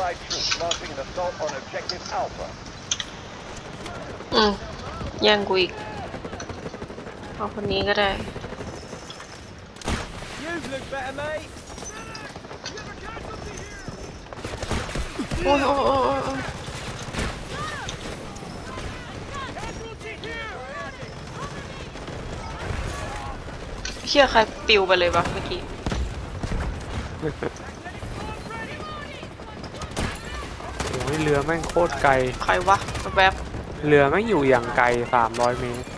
Allied troops launching an assault on objective Alpha. อืมแย่งกูอีกเอาคนนี้ก็ได้ You look better, mate. โอ้ยโอ้ยโอ้ยโอ้ยโอ้ย เชี่ยใครปิวไปเลยวะเมื่อกี้โอ้ย เรือแม่งโคตรไกล ใครวะแวบเรือแม่งอยู่อย่างไกล 300 เมตรๆ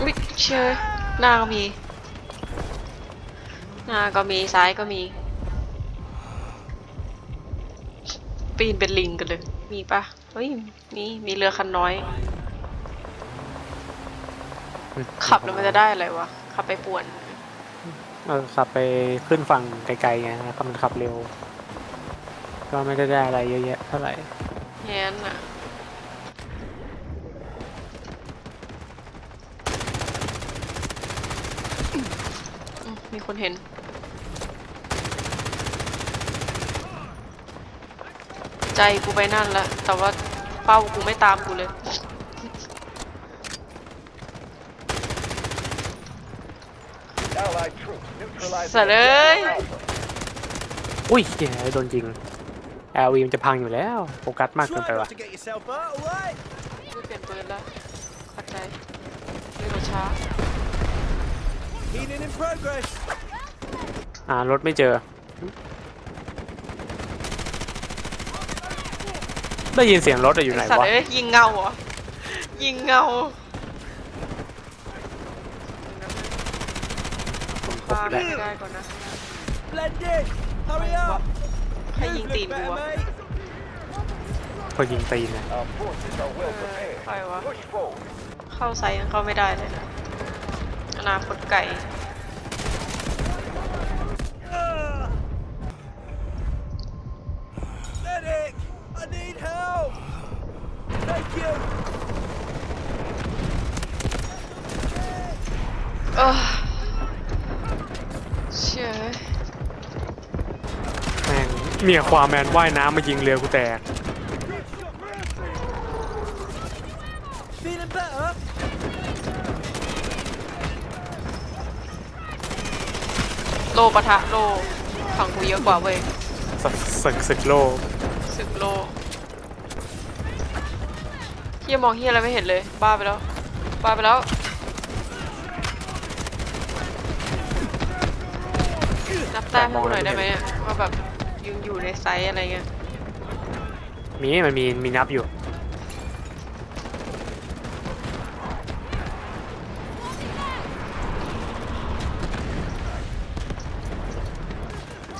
อุ๊ยเชื่อหน้าก็มี หน้าก็มีซ้ายก็มี ปีนเป็นลิงกันเลย มีปะเฮ้ยมีมีเรือคันน้อย ขับแล้วมันจะได้อะไรวะ ขับไปป่วน เออขับไปขึ้นฝั่งไกลๆไงแล้วก็มันขับเร็ว ก็ไม่ได้ได้อะไรเยอะแยะเท่าไหร่ แง้นอะ อืมมีคนเห็น ใจกูไปนั่นละ แต่ว่าเป้ากูไม่ตามกูเลย Allied troops neutralizing Sợ đấy. objective Alpha. อุ้ยเหี้ยโดนจริง LV มันจะพังอยู่แล้วโฟกัสมากเกิน Try ไป not ว่ะ to get yourself hurt, alright? ไม่เปลี่ยนปืนแล้วเข้าใจเรื่องช้า Healing in progress. อ่ารถไม่เจอ ได้ยินเสียงรถอะอยู่ไหนสัตว์วะเอ้ยยิงเงาเหรอยิงเงา ปาไม่ได้ก่อนนะ Splendid. Hurry up. ใคร You ยิงตีน look กู better, วะ mate. พอยิงตีนนะ Our forces are well Uh, prepared. fire. Push forward. เข้าไซส์ยังเข้าไม่ได้เลยนะอนาคตไก่ Medic. I need help. Thank you. เออ เมียความแมนว่ายน้ำมายิงเรือกูแตก Feeling better? โลปะทะโลฝั่งกูเยอะกว่าเว้ยศึกศึกศึกโลกสึกโลเฮียมองเฮียอะไรไม่เห็นเลย บ้าไปแล้ว บ้าไปแล้ว นับแต้มให้กูหน่อยได้ไหมอะว่าแบบ ยังอยู่ในไซส์อะไรเงี้ยมีมันมีมีนับอยู่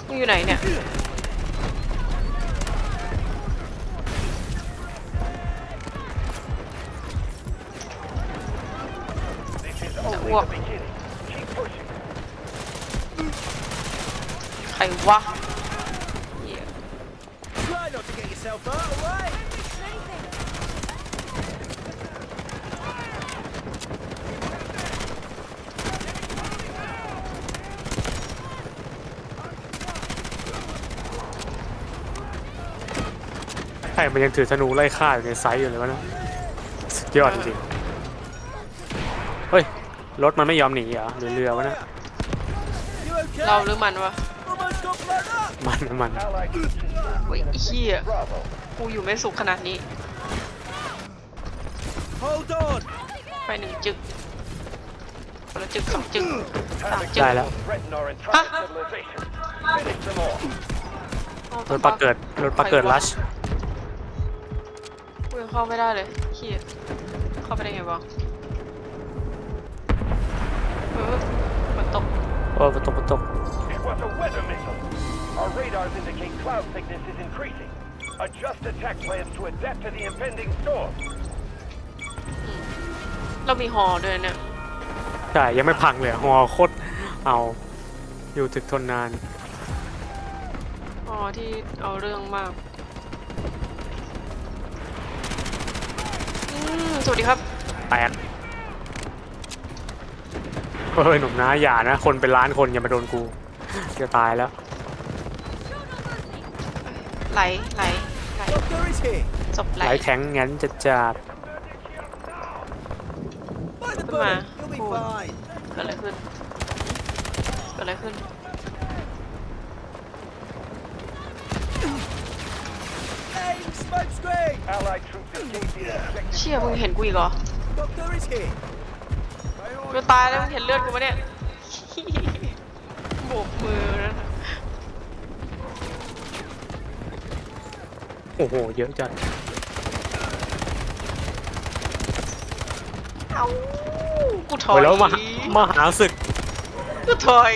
มึงอยู่ไหนเนี่ย This is Dạ, only ủa. the beginning. Keep pushing. ใครวะเหี้ย Try not to get yourself hurt, alright? ใช่ มันยังถือธนูไล่ฆ่าอยู่ในไซส์อยู่เลยวะนะสุดยอดจริงๆเฮ้ย รถมันไม่ยอมหนีเหรอหรือเรือวะเนะ You okay? เราหรือมันวะ Almost got blown up. มันมัน Allied troops เฮ้ยไอ้เฮีย Bravo. กูอยู่ไม่สุขขนาดนี้ Hold on. ไปหนึ่งจึกคนละจึกสองจึกสาม Time จึกได้แล้ว threaten our entire civilization. Finish them off. เอารถปลาเกิดรถปลาเกิดลัช กูยังเข้าไม่ได้เลยเฮียเข้าไปได้ไงวะเออฝนตกโอ้ประตกประตก It was a weather missile. Our radars indicate cloud thickness is increasing. Adjust attack plans to adapt to the impending storm. เรามีหอด้วยเนี่ยใช่ยังไม่พังเลยฮอโคตรเอา อยู่ถึกทนนาน หอที่เอาเรื่องมาก มสวัสดีครับแตกเฮ้ยหนุ่มนะอย่านะ คนเป็นล้านคนอย่ามาโดนกูจะตายแล้วไหลไหลไหล Doctor is here. ศพไหไหลลแข็งงั้นจะจัด By the Come bullet. on. You'll be Cool. fine. เกิดอะไรขึ้นเกิดอะไรขึ้น Aim smoke screen. Allied troops escaped the objective. เชี่ยมึงเห็นกูอีกเหรอ Doctor is here. กูตายแล้วมึงเห็นเลือดกูปะเนี่ยโบกมือแล้วนะโอ้โห เยอะจัดเอ้ากูถอไปยแล้วมามาหาศึกกูถอย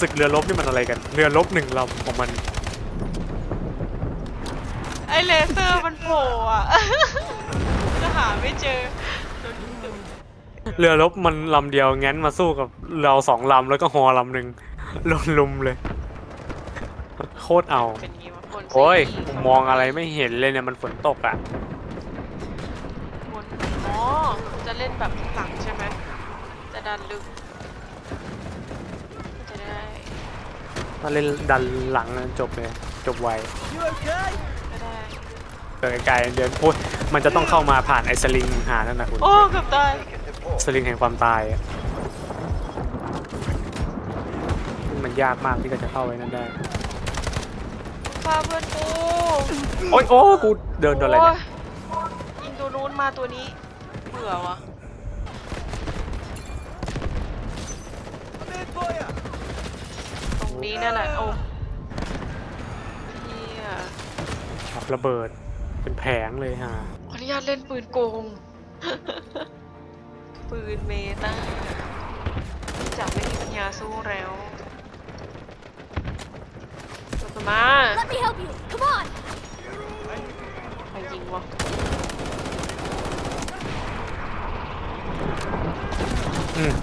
ศึกเรือรบนี่มันอะไรกัน เรือรบหนึ่งลำของมัน ไอเลเซอร์มันโผล่อะ จะหาไม่เจอโดนยิงตึมเรือรบมันลำเดียวงั้นมาสู้กับเราสองลำแล้วก็ฮอลำหนึ่งลุมลุมเลย โคตรเอา เป็นงี้วะคนโอ้ยสี่ผมมองอะไรไม่เห็นเลยเนี่ยมันฝนตกอะคนอ๋อจะเล่นแบบข้างหลังใช่ไหมจะดันลึกจะได้ ถ้าเล่นดันหลังนะจบเลย จบไว You okay? ก็ได้เกิดไกลๆเดินโอ้ยมันจะต้องเข้ามาผ่านไอ้สลิงหานั่นนะคุณ โอ้เกือบตายสลิงแห่งความตายอะมันยากมากที่จะเข้าไว้นั่นได้พาเพื่อนกูโอ้ยโอ้กูเดินโดนอะไรเนี่ยโอ้ยยิงตัวนู้นมาตัวนี้เบื่อวะ I'm in for you. ตรงนี้นั่นแหละโอ้เฮีย ขับระเบิด เป็นแผงเลยฮะขออนุญาตเล่นปืนโกง ปืนเมตาจากไม่มีปัญญาสู้แล้วตัวมา Let me help you. Come on. ใครยิงวะอืม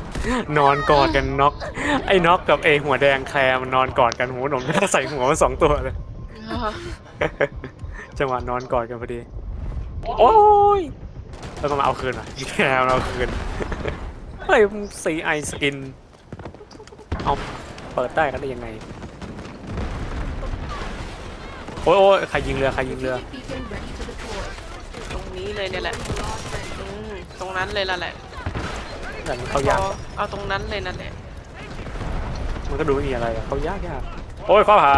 นอนกอดกันน็อก ไอ้น็อกกับไอ้หัวแดงแคลร์มันนอนกอดกันหัวหนมน่าใส่หัวมาสองตัวเลย จังหวะนอนกอดกันพอดี โอ้ยแล้วก็มาเอาคืนหน่อยแคลร์มาเอาคืน เฮ้ยซีไอสกิน เอาเปิดได้กันได้ยังไง โอ้ยโอ้ยใครยิงเรือใครยิงเรือ ตรงนี้เลยเนี่ยแหละอืมตรงนั้นเลยละแหละแต่มันเข้ายาก เอาเอาตรงนั้นเลยนั่นแหละมันก็ดูไม่มีอะไรอะเขายากยากโอ้ยฟ้าผ่า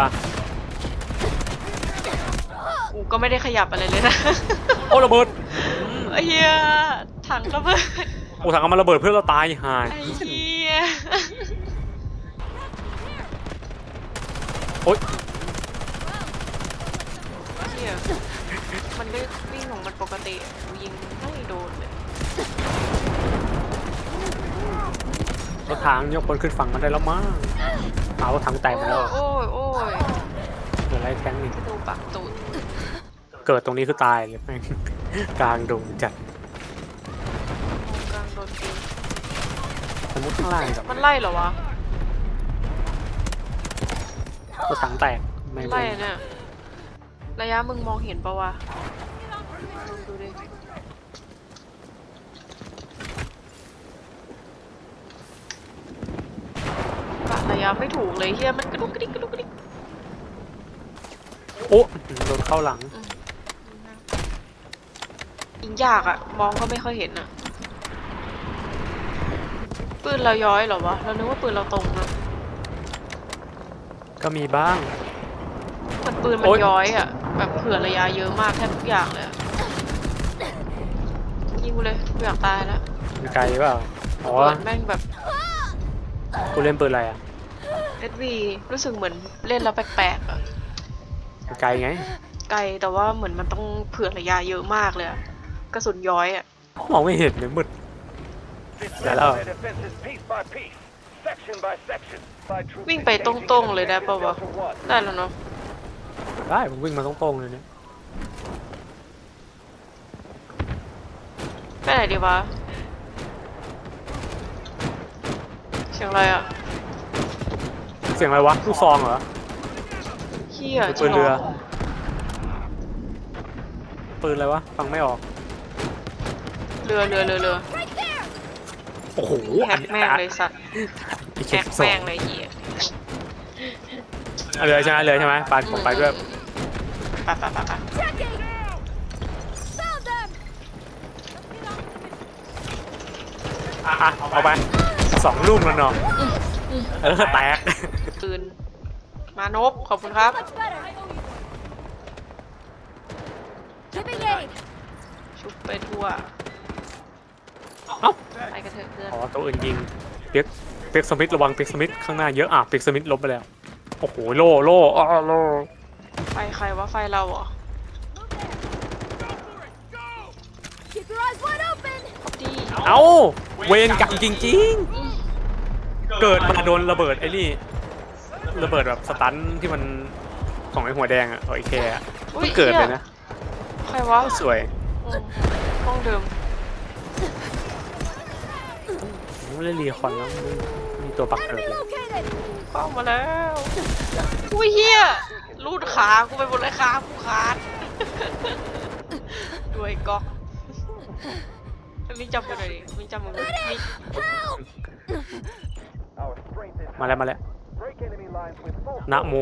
กูก็ไม่ได้ขยับอะไรเลยนะ โอ้ระเบิดเฮียถังระเบิด โอ้ถังเอามาระเบิดเพื่อนเราตายหายไอ้เฮียโอ๊ยเฮียมันไม่วิ่งของมันปกติกูยิงไม่โดนเลยรถถังยกคนขึ้นฝั่งมันได้แล้วมั้งเอารถถังแตกไปแล้วโอ้ยโอ้ยเกิดอะไรแทงนี่กระดูกปักตูด เกิดตรงนี้คือตายเลยแม่งกลางดงจัดตรงกลางโดนตีสมมติข้างล่างกับมันไล่เหรอวะรถถังแตกไม่ไล่อะเนี่ยระยะมึงมองเห็นปะวะลองดูดิกะระยะไม่ถูกเลยเฮียมันกระดุกกระดิกกระดุกกระดิกโอ้โดนเข้าหลัง ยิงยากอะมองก็ไม่ค่อยเห็นอะปืนเราย้อยเหรอวะ เรานึกว่าปืนเราตรงนะก็มีบ้าง มันปืนมันโอ๊ย ย้อยอะแบบเผื่อระยะเยอะมากแทบทุกอย่างเลยอะยิงกูเลยกูอยากตายแล้วมีไกลเปล่าอ๋อ เปิดแม่งแบบกูเล่นปืนอะไรอะ SV รู้สึกเหมือนเล่นแล้วแปลกๆอะมีไกลไง ไกลแต่ว่าเหมือนมันต้องเผื่อระยะเยอะมากเลยอะ กระสุนย้อยอะมองไม่เห็นเลยมืด Dismantle their defenses piece by piece, section by section. Allied troops วิ่งไปต engaging รง in ๆเลยได้ปะวะ Objective Delta One. ได้แล้วเนาะได้ผมวิ่งมาตรงๆเลยเนี่ยไปไหนดีวะเสียงอะไรอะเสียงอะไรวะลูกซองเหรอเฮียปืนเรือจงหปืนอะไรวะฟังไม่ออก รือเรือเรือเรือโอ้โหแฮกแม่งเลยสัตว์อีกแฮแค่กสอแม่งงเลยเหี้ยเอาเลยใช่ไหมเลยใช่ไหมปานผมไปด้วยไปไปไปไป Checking! Found them! อะเอาไปสองลูกแล้วเนาะเออแตก ปืนมานพขอบคุณครับ Much better! Giving aid! ชุบไปทั่ว เอ้าไปกันเถอะเพื่อนอ๋อตัวอื่นยิงเปียกเปียกสมิธระวังเปียกสมิธข้างหน้าเยอะอะเปียกสมิธลบไปแล้วโอ้โหโล่โล่อ้อโล่ไฟใครวะไฟเราเหรอ Keep your eyes wide open! ขอบดีเอ้าเวรกรรมจริง ๆ เกิดมาโดนระเบิดไอ้นี่ระเบิดแบบสตันที่มันของไอ้หัวแดงอะของไอ้แคร์อะอุ๊เพิ่งเกิดเลยนะใครวะสวยอืมห้องเดิม ไม่ได้รีคอนแล้วมึงมีตัวปักเกิด Enemy เลย located! เข้ามาแล้วอุ้ยเฮียรูดขากูไปหมดเลยขากูขาดด้วยก๊อกมิงจำกันหน่อยดิมิงจำมึงมิง Our strength is มาแล้วมาแล้ว break enemy lines with full นะโม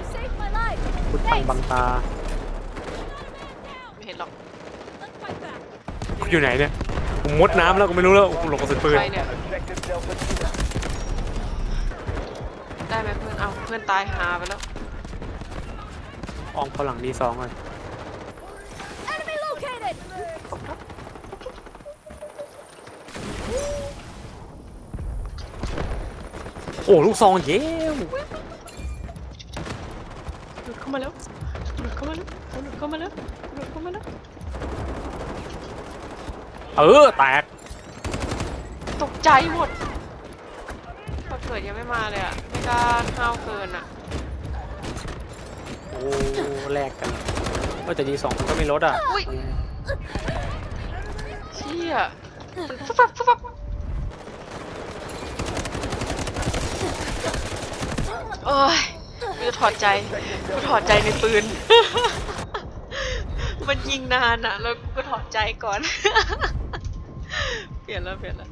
You saved my life! พุทธังบังตา ไม่เห็นหรอก Let's fight back! อยู่ไหนเนี่ยผ มมุดน้ำแล้วก็ไม่รู้แล้วหลงกระสุนปืนใครเนี่ย objective Delta 2. ได้ไหมเพื่อน เอาเพื่อนตายหาไปแล้ว ออมเขาหลังดีสองเลย Enemy located! โอ้ลูกซองเย้วหลุดเข้ามาแล้ว หลุดเข้ามาแล้ว หลุดเข้ามาแล้ว หลุดเข้ามาแล้ว เออ แตก ตกใจหมดพอเกิดยังไม่มาเลยอะ ไม่กล้าห้าวเกินอะ โอ้แลกกันก็จะดีสองมันก็ไม่ลดอะอุ๊ยเชี่ยมันฟุบฟับฟุบฟับโอ้ยกูจะถอดใจกูถอดใจในปืน มันยิงนานอะ แล้วกูก็ถอดใจก่อนเป ลี่ยนแล้วเปลี่ยนแล้ว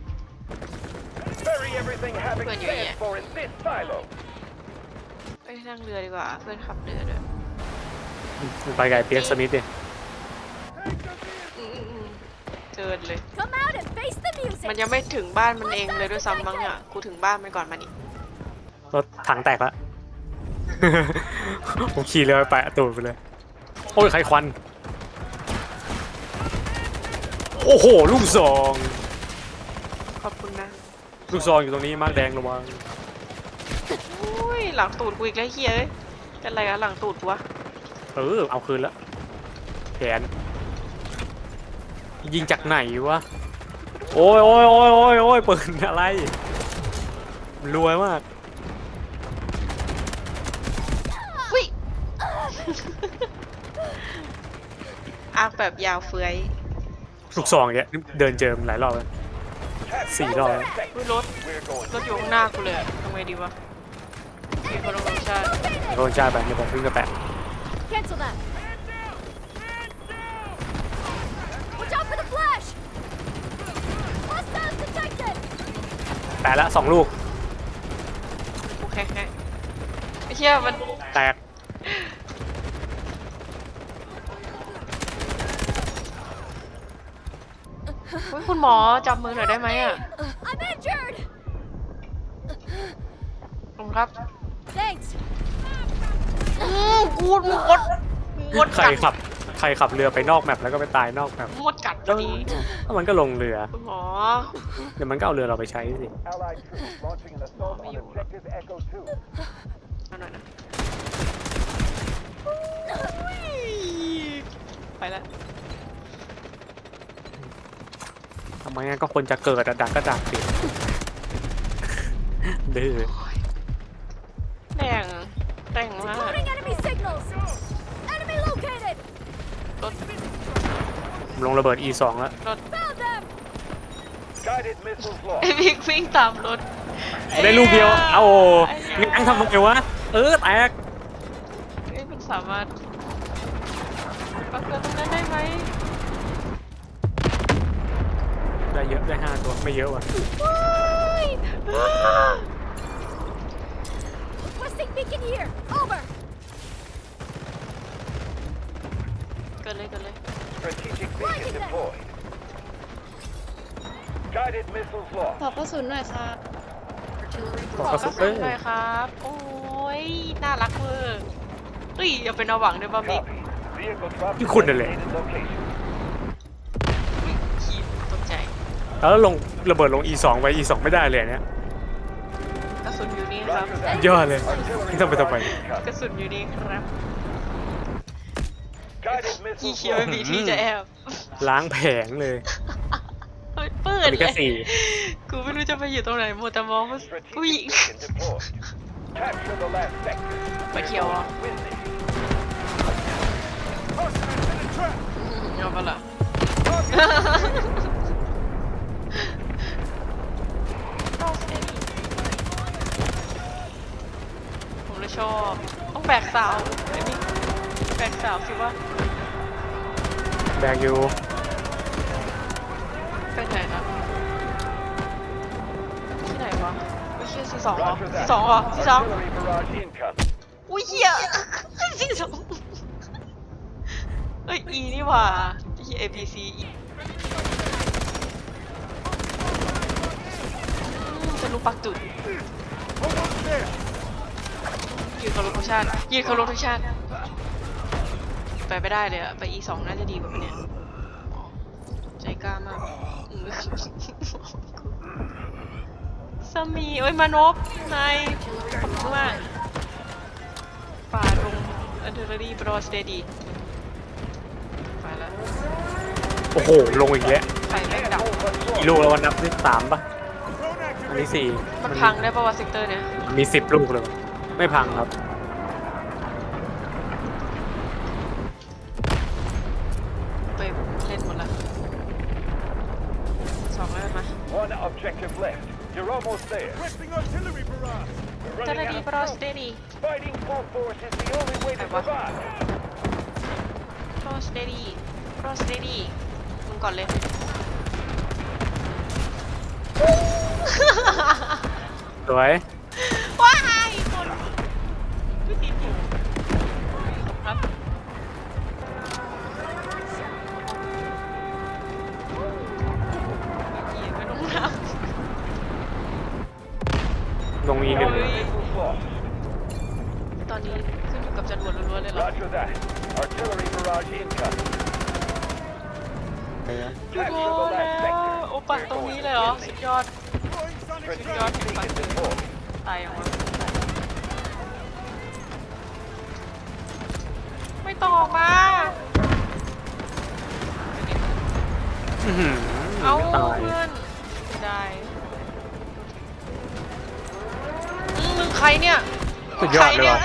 Bury everything having Bueno, ya. stands for in this silo. ไปนั่งเรือดีกว่า เพื่อนขับเรือด้วยไปไก่เปียกสมิธดิอืมอืมอืมเกินเลย Come out and face the music! มันยังไม่ถึงบ้านมันเองเลยด้วยซ้ำมั้งอะกูถึงบ้านมันก่อนมันอีกรถถังแตกละ ผมขี่เรือไปแปะตูดไปเลย โอ้ยใครควัน โอ้โห ลูกซอง ขอบคุณนะลูกซองอยู่ตรงนี้มากแดงระวังอุ้ยหลังตูดกูอีกแล้วเฮียเอ้ยเป็นไรอะหลังตูดกูวะเออเอาคืนละแขนยิงจากไหนวะโอ้ยโอ้ยโอ้ยโอ้ยโอ้ยปืนอะไรรวยมากอุ้ยอาร์คแบบยาวเฟือยลูกซองเนี่ยเดินเจอมนหลายรอบแล้ว สี่รอบแล้วอุ้ยรถ We're going รถอยู่ข้างหน้ากูเลยอะทำไงดีวะมีคนลงชาติโดนชาไปเดี๋ยวผมวิ่งกระแปะ Cancel that! Watch out for the flash! Hostiles detected! แปะละสองลูกโอเคแค่ไอ้เหี้ยมัน แตก อุ้ยคุณหมอจับมือหน่อยได้ไหมอะ I'm injured! ขอบคุณครับ Thanks! อืมกูหมดหมดใครกัดขับ ใครขับเรือไปนอกแมปแล้วก็ไปตายนอกแมปหมดกัดพอดีแล้วมันก็ลงเรือ คุณหมอ เดี๋ยวมันก็เอาเรือเราไปใช้สิ Allied troops launching an assault on objective Echo 2. เอาหน่อยนะไปแล้ว ทำไมงั้นก็คนจะเกิดอะดักก็ดักสิดื้อแต่งแต่งมาก Reporting enemy signals! Enemy located! รถผมลงระเบิด E2 แล้วรถ Found them! Guided missiles ไอ้ launched. วิ่งวิ่งตามรถได้ลูกเดียว เอาโอ้ไอ้เหี้ยงั้นทำไมวะ เออแตก เอ้ยมันสามารถปักเรือตรงนั้นได้ไหม ได้เยอะได้ห้าตัวไม่เยอะว่ะ Requesting beacon here. Over. เกินเลยเกินเลย Strategic beacon deployed. Guided missiles ข lost. อกระสุนหน่อยค่ะบอกขอกระกสุระนสุเอ้นยหน่อยครับ โอ้ย น่ารักเวอร์เฮ้ยอย่าเป็นเอาหวังด้วยบะมิก Copy. Vehicle drop You to couldn't have designated location. แล้วลงระเบิดลง E2 ไป E2 ไม่ได้เลยอันเนี่ยกระสุนอยู่นี่ครับ Roger that. ยอดเลย Artillery ไม่ต้องไปทำไม barrage กระ incoming. สุนอยู่นี่ครับ Guided ขี้ missiles เคียวไม่ lost. มีที่จะแอบล้างแผงเลยเฮ้ยเปิดมีเลแค่ยสี่กูไม่รู้จะไปอยู่ตรงไหนหมดแต่มองว่าผู้หญิ Strategic ง beacon deployed. Capture the last sector. But We're yeah. going to win this. เอาไปละผมเลย ชอบ ต้องแบกสาวไอ้นี่แบกสาวสิว่าแบกอยู่เป็นไหนนะที่ไหนวะไม่ใช่ซีสองเหรอ Roger ซี that. สองเหรอซีสอง Artillery barrage incoming. อุ้ยเหี้ยซีสองเอ้ย E นี่หว่าที่ A B C E อืมจะรู้ปักจุด ยืนเคารพทุกชาติยืนเคารพทุกชาติไปไม่ได้เลยอะไป E สองน่าจะดีกว่าปะเนี่ยใจกล้ามากอืมสามีเอ้ยมานพนายขอบคุณมากฝ่าดงอันเทอร์รี่บรอสเตดีไปแล้วโอ้โห ลงอีกแล้วไฟแม่งดับกี่ลูกแล้ววันนับนี่สามป่ะอันนี้สี่มันพังได้ปะวะเซกเตอร์เนี่ย มีสิบลูกเลย ไม่พังครับ ไปเล่นหมดละสองแล้วกันมา One objective left. You're almost there. Requesting artillery barrage. We're เจ้าหน้า running ที่ out บรอ of สเต troops. ดี Fighting full force is the only way to Ay, va. survive. บรอสเตดีบรอสเตดีมึงก่อนเลย สวยว้ายคน ไม่ติดอยู่ครับเหี้ยไม่ต้องนับลงอีหนึ่งเฮ้ย Missiles lost. ตอนนี้ขึ้นอยู่กับจรวดล้วนๆเลยเหรอ Roger that. Artillery barrage incoming. ทุก Capture ค the น last แล้ว sector. โอปักตรงนี้เลยเหรอ สุดยอด Deploying sonic Strategic beacon ดยอดเลยใครนี่ว่ะ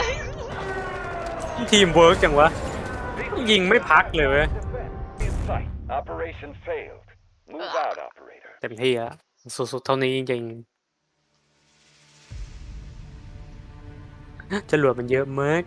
ทีมเวิร์กจังวะ ยิงไม่พักเลยเว้ย In sight. Operation failed. Move out, operator. เต็มที่แล้วสุดๆเท่านี้จริงๆจรวดมันเยอะมาก